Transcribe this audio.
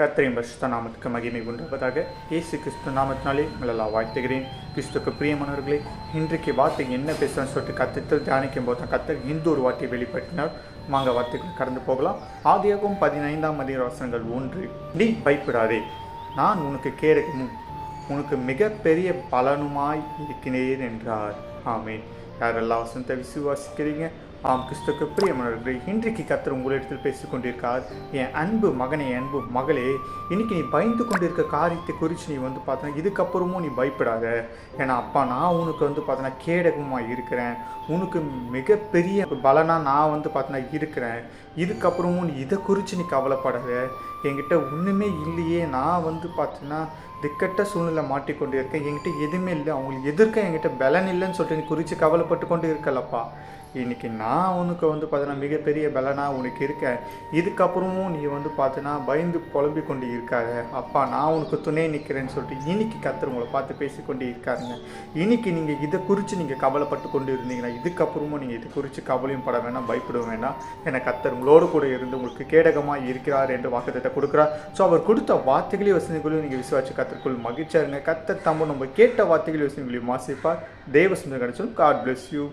கர்த்தரின் பரிசுத்த நாமத்துக்கு மகிமை உண்டாவதாக இயேசு கிறிஸ்து நாமத்தினாலே உங்களெல்லாம் வாழ்த்துகிறேன். கிறிஸ்துக்கு பிரியமானவர்களே இன்றைக்கு வார்த்தை என்ன பேசுகிறேன்னு சொல்லிட்டு கத்திட்டு தியானிக்கும் போது தான் கத்தர் இந்த ஒரு வார்த்தையை வெளிப்படுத்தினார். வாங்க வார்த்தைகள் கடந்து போகலாம். ஆதியாகவும் பதினைந்தாம் அதிகார வசனங்கள் ஒன்று. நீ பயப்படாதே நான் உனக்கு கேடகமும் உனக்கு மிகப்பெரிய பலனுமாய் இருக்கிறேன் என்றார். ஆமேன். யாரெல்லாம் வசனத்தை விசுவாசிக்கிறீங்க ஆம் கிறிஸ்துக்கு பிரியமானவர்களே இன்றைக்கு கத்தர் உங்களிடத்தில் பேசிக் கொண்டிருக்கார். என் அன்பு மகனே என் அன்பு மகளே இன்னைக்கு நீ பயந்து கொண்டிருக்க காரியத்தை குறித்து நீ வந்து பார்த்தனா இதுக்கப்புறமும் நீ பயப்படாத. ஏன்னா அப்பா நான் உனக்கு வந்து பார்த்தனா கேடகமாக இருக்கிறேன். உனக்கு மிகப்பெரிய பலனாக நான் வந்து பார்த்தனா இருக்கிறேன். இதுக்கப்புறமும் நீ இதை குறித்து நீ கவலைப்படாத. என்கிட்ட ஒன்றுமே இல்லையே. நான் வந்து பார்த்தீங்கன்னா திக்கட்ட சூழ்நிலை மாட்டிக்கொண்டு இருக்கேன் என்கிட்ட எதுவுமே இல்லை. அவங்களுக்கு எதிர்க்க என்கிட்ட பலன் இல்லைன்னு சொல்லிட்டு நீ குறித்து கவலைப்பட்டு கொண்டு இருக்கலப்பா இன்னைக்கு நான் உனக்கு வந்து பார்த்தீங்கன்னா மிகப்பெரிய பலனாக உனக்கு இருக்கேன் இதுக்கப்புறமும் நீ வந்து பார்த்தீங்கன்னா பயந்து புலம்பிக் கொண்டு இருக்காத அப்பா நான் உனக்கு துணை நிற்கிறேன்னு சொல்லிட்டு இன்னைக்கு கத்தர் உங்களை பார்த்து பேசிக்கொண்டு இருக்காருங்க இன்னைக்கு நீங்கள் இதை குறித்து நீங்கள் கவலைப்பட்டு கொண்டு இருந்தீங்கன்னா இதுக்கப்புறமும் நீங்கள் இதை குறித்து கவலையும் பட வேணாம் பயப்பட வேண்டாம் என கத்தர் உங்களோடு கூட இருந்து உங்களுக்கு கேடகமாக இருக்கிறார் என்று வாக்குத்தத்தை கொடுக்குறார். ஸோ அவர் கொடுத்த வார்த்தைகளையும் வசதிகளையும் நீங்கள் விசுவாச்சு கத்திற்குள் மகிழ்ச்சியா இருங்க. கத்தர் தம்ப நம்ம கேட்ட வார்த்தைகள் யோசனை வாசிப்பார் தேவ சுந்தர் கிடைச்சலும் காட் பிளஸ் யூ